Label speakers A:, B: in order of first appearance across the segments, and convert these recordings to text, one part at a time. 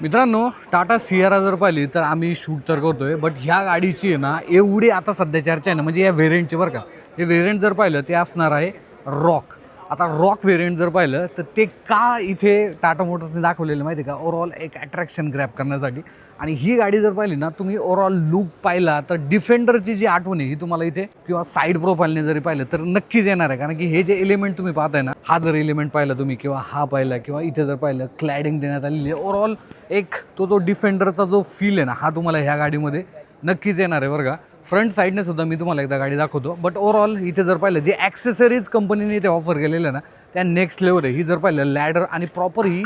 A: मित्रांनो टाटा सियारा जर पाहिली तर आम्ही शूट तर करतोय बट ह्या गाडीची आहे ना एवढी आता सध्या चर्चा आहे ना म्हणजे या व्हेरियंटची बरं का. हे व्हेरियंट जर पाहिलं ते असणार आहे रॉक आता रॉक व्हेरियंट जर पाहिलं तर ते का इथे टाटा मोटर्सने दाखवलेलं माहिती आहे का? ओवरऑल एक अट्रॅक्शन ग्रॅप करण्यासाठी. आणि ही गाडी जर पाहिली ना तुम्ही ओवरऑल लुक पाहिला तर डिफेंडरची जी आठवण आहे ही तुम्हाला इथे किंवा साईड प्रोफाईलने जरी पाहिलं तर नक्कीच येणार आहे. कारण की हे जे एलिमेंट तुम्ही पाहताय ना हा जर एलिमेंट पाहिला तुम्ही किंवा हा पाहिला किंवा इथे जर पाहिलं क्लॅडिंग देण्यात आलेली आहे. ओव्हरऑल एक तो जो डिफेंडरचा जो फील आहे ना हा तुम्हाला ह्या गाडीमध्ये नक्कीच येणार आहे बरं का. फ्रंट साईडने सुद्धा मी तुम्हाला एकदा गाडी दाखवतो. बट ओव्हरऑल इथे जर पाहिलं जे ॲक्सेसरीज कंपनीने इथे ऑफर केलेलं आहे ना त्या नेक्स्ट लेवल आहे. ही जर पाहिलं लॅडर आणि प्रॉपर ही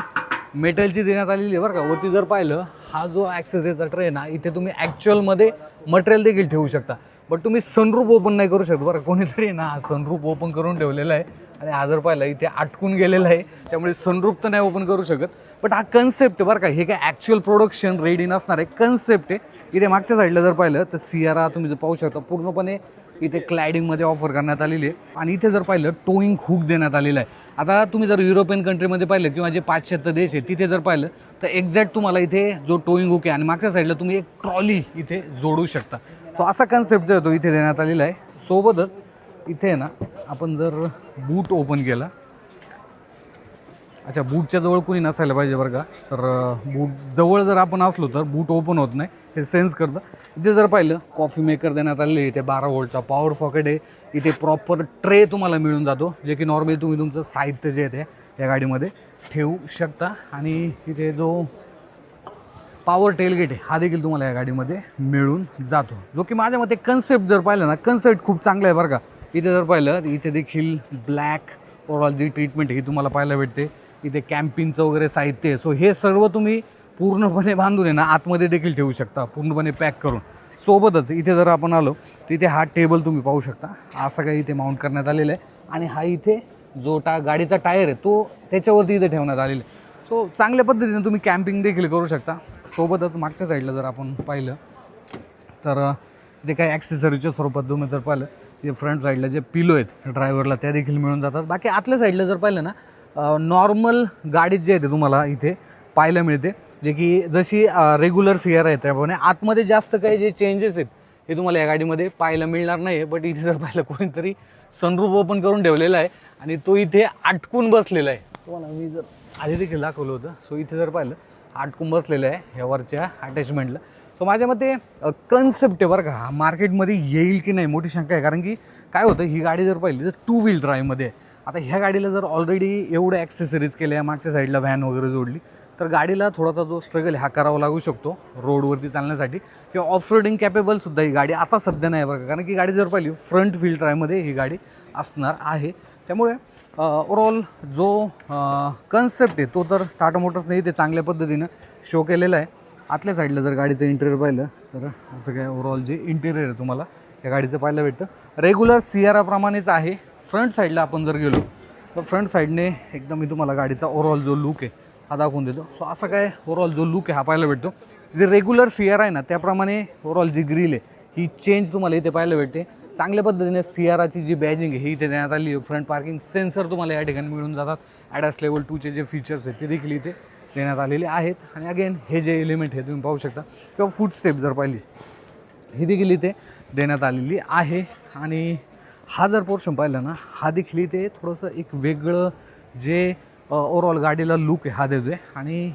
A: मेटलची देण्यात आलेली आहे बरं का. वरती जर पाहिलं हा जो ॲक्सेसरीचा ट्रे आहे ना इथे तुम्ही ॲक्च्युअलमध्ये मटेरियल देखील ठेवू शकता. बट तुम्ही सनरूप ओपन नाही करू शकत बरं कोणीतरी ना हा सनरूप ओपन करून ठेवलेला आहे. आणि हा जर पाहिला इथे अटकून गेलेला आहे. त्यामुळे सनरूप तर नाही ओपन करू शकत. बट हा कन्सेप्ट आहे बरं का. हे काय ॲक्च्युअल प्रोडक्शन रेडी नसणार आहे. कन्सेप्ट आहे. इथे मागच्या साईडला जर पाहिलं तर सियारा तुम्ही जर पाहू शकता पूर्णपणे इथे क्लायडिंगमध्ये ऑफर करण्यात आलेली आहे. आणि इथे जर पाहिलं टोईंग हुक देण्यात आलेलं आहे. आता तुम्ही जर युरोपियन कंट्रीमध्ये पाहिलं किंवा जे पाश्चात्य देश आहे तिथे जर पाहिलं तर एक्झॅक्ट तुम्हाला इथे जो टोईंग हुक आहे आणि मागच्या साईडला तुम्ही एक ट्रॉली इथे जोडू शकता. सो असा कन्सेप्ट जो आहे तो इथे देण्यात आलेला आहे. सोबतच इथे आहे ना आपण जर बूट ओपन केला अच्छा बूटच्या जवळ कोणी नसायला पाहिजे बरं का? तर बूट जवळ जर आपण असलो तर बूट ओपन होत नाही. हे सेन्स करतं. इथे जर पाहिलं कॉफी मेकर देण्यात आलेले इथे बारा वोल्टचा पॉवर सॉकेट आहे. इथे प्रॉपर ट्रे तुम्हाला मिळून जातो जे की नॉर्मली तुम्ही तुमचं साहित्य जे आहे ते या गाडीमध्ये ठेवू शकता. आणि इथे जो पॉवर टेलगेट आहे हा देखील तुम्हाला या गाडीमध्ये मिळून जातो. जो की माझ्या मते कन्सेप्ट जर पाहिलं ना कन्सेप्ट खूप चांगला आहे बरं का. इथे जर पाहिलं तर इथे देखील ब्लॅक ओव्हरऑल जी ट्रीटमेंट आहे ही तुम्हाला पाहायला भेटते. इथे कॅम्पिंगचं वगैरे साहित्य आहे. सो हे सर्व तुम्ही पूर्णपणे बांधून आहे ना आतमध्ये देखील ठेवू शकता. पूर्णपणे पॅक करून. सोबतच इथे जर आपण आलो तर इथे हा टेबल तुम्ही पाहू शकता. असं काही इथे माउंट करण्यात आलेलं आहे. आणि हा इथे जो टा गाडीचा टायर आहे तो त्याच्यावरती इथे ठेवण्यात आलेला आहे. सो चांगल्या पद्धतीने तुम्ही कॅम्पिंग देखील करू शकता. सोबतच मागच्या साईडला जर आपण पाहिलं तर अ, ते काही ॲक्सेसरीच्या स्वरूपात तुम्ही जर पाहिलं ते फ्रंट साईडला जे पिलो आहेत ड्रायव्हरला त्या देखील मिळून जातात. बाकी आतल्या साईडला जर पाहिलं ना नॉर्मल गाडीत जे आहे ते तुम्हाला इथे पाहायला मिळते. जे की जशी रेग्युलर सिअर आहे त्याप्रमाणे आतमध्ये जास्त काही जे चेंजेस आहेत हे तुम्हाला या गाडीमध्ये पाहायला मिळणार नाही बट इथे जर पाहिलं कोणीतरी सनरूप ओपन करून ठेवलेला आहे आणि तो इथे अटकून बसलेला आहे. तुम्हाला मी जर आधी देखील दाखवलं होतं. सो इथे जर पाहिलं अटकून बसलेलं आहे ह्यावरच्या अटॅचमेंटला सो माझ्या मते कन्सेप्ट आहे बरं का. हा मार्केटमध्ये येईल की नाही मोठी शंका आहे. कारण की काय होतं ही गाडी जर पाहिली तर टू व्हील ड्राईव्हमध्ये आहे. आता ह्या गाडीला जर ऑलरेडी एवढं ॲक्सेसरीज केल्या मागच्या साईडला व्हॅन वगैरे जोडली तर गाडीला थोडासा जो स्ट्रगल हा करावा लागू शकतो रोडवरती चालण्यासाठी. किंवा ऑफ रोडिंग कॅपेबलसुद्धा ही गाडी आता सध्या नाही बरं कारण की गाडी जर पाहिली फ्रंट व्हील ड्राईव्हमध्ये ही गाडी असणार आहे. त्यामुळे ओवरऑल जो कन्सेप्ट आहे तो तर टाटा मोटर्सने ते चांगल्या पद्धतीनं शो केलेला आहे. आतल्या साईडला जर गाडीचं इंटेरियर पाहिलं तर असं काय ओवरऑल जे इंटेरियर आहे तुम्हाला या गाडीचं पाहायला भेटतं. रेग्युलर सियाराप्रमाणेच आहे. फ्रंट साईडला आपण जर गेलो तर फ्रंट साईडने एकदम मी तुम्हाला गाडीचा ओव्हरऑल जो लुक आहे हा दाखवून देतो. सो असा काय ओव्हरऑल जो लुक आहे हा पाहायला भेटतो. जे रेग्युलर फिअर आहे ना त्याप्रमाणे ओव्हरऑल जी ग्रिल आहे ही चेंज तुम्हाला इथे पाहायला भेटते. चांगल्या पद्धतीने सियाराची जी बॅजिंग आहे ही इथे देण्यात आली आहे. फ्रंट पार्किंग सेन्सर तुम्हाला या ठिकाणी मिळून जातात. ॲडॅस लेवल टूचे जे फीचर्स आहेत ते देखील इथे देण्यात आलेले आहेत. आणि अगेन हे जे एलिमेंट आहे तुम्ही पाहू शकता. किंवा फूड स्टेप जर पाहिली ही देखील इथे देण्यात आलेली आहे. आणि हा जर पोर्शन पाहिला ना हा देखील इथे थोडंसं एक वेगळं जे ओवरऑल गाडीला लुक आहे हा देतो आहे आणि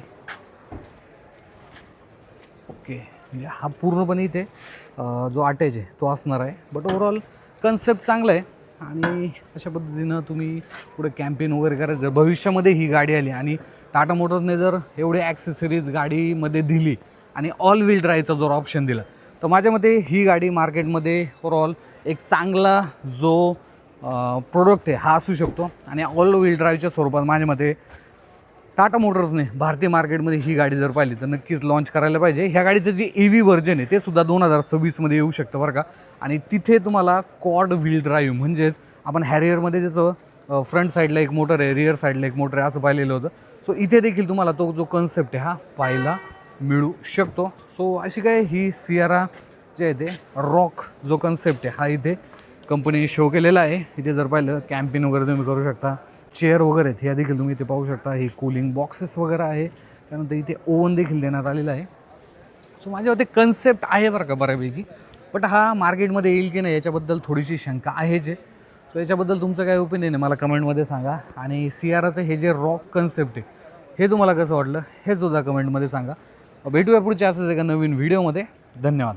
A: ओके म्हणजे हा पूर्णपणे इथे जो अटॅच आहे तो असणार आहे. बट ओवरऑल कन्सेप्ट चांगला आहे. आणि अशा पद्धतीनं तुम्ही पुढे कॅम्पेन वगैरे करायचं जर भविष्यामध्ये ही गाडी आली आणि टाटा मोटर्सने जर एवढे ॲक्सेसरीज गाडीमध्ये दिली आणि ऑल व्हील ड्राईव्हचा जर ऑप्शन दिला तर माझ्या मते ही गाडी मार्केटमध्ये ओवरऑल एक चांगला जो प्रोडक्ट आहे हा असू शकतो. आणि ऑल व्हील ड्राईव्हच्या स्वरूपात माझ्या मते टाटा मोटर्सने भारतीय मार्केटमध्ये ही गाडी जर पाहिली तर नक्कीच लॉन्च करायला पाहिजे. ह्या गाडीचं जे ई व्ही व्हर्जन आहे ते सुद्धा दोन हजार सव्वीसमध्ये येऊ शकतं बरं का. आणि तिथे तुम्हाला कॉड व्हील ड्राईव्ह म्हणजेच आपण हॅरियरमध्ये ज्याचं फ्रंट साईडला एक मोटर आहे रिअर साईडला एक मोटर आहे असं पाहिलेलं होतं. सो इथे देखील तुम्हाला तो जो कन्सेप्ट आहे हा पाहायला मिळू शकतो. सो अशी काय ही सियारा जे आहे ते रॉक जो कन्सेप्ट आहे हा इथे कंपनीने शो केलेला आहे. इथे जर पाहिलं कॅम्पिंग वगैरे तुम्ही करू शकता. चेअर वगैरे आहेत ह्या देखील तुम्ही इथे पाहू शकता. ही कूलिंग बॉक्सेस वगैरे आहे. त्यानंतर इथे ओव्हन देखील देण्यात आलेला आहे. सो माझ्या मते कन्सेप्ट आहे बरं का बऱ्यापैकी. बट हा मार्केटमध्ये येईल की नाही याच्याबद्दल थोडीशी शंका आहे जे. सो याच्याबद्दल तुमचं काय ओपिनियन आहे मला कमेंटमध्ये सांगा. आणि सी आर आचं हे जे रॉक कन्सेप्ट आहे हे तुम्हाला कसं वाटलं हे सुद्धा कमेंटमध्ये सांगा. भेटूया पुढच्या असंच एका नवीन व्हिडिओमध्ये धन्यवाद.